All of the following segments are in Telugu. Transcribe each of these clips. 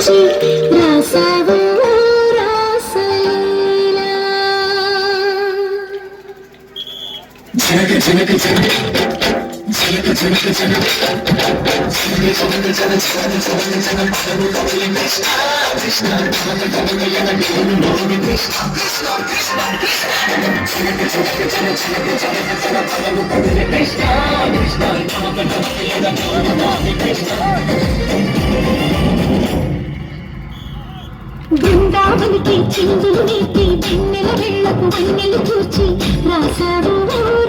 వచ్చి రాసావు రాసలీలా జనక జనక జనక జనక జనక జనక బృందావనికి చిందులు నీటి వెన్నెల వెళ్ళకు వన్నెలు చూచి రాసావు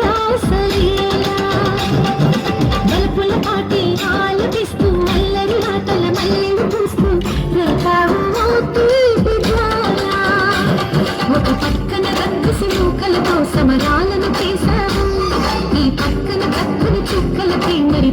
రాసలీలా. పాటి ఆలపిస్తూ అల్లరి ఆటల మల్లెలు పూస్తూ రేపావు ఒక పక్కన రక్కసి మూకలతో సమరాలను చేశావు ఈ పక్కన దక్కని చుక్కలపై మరి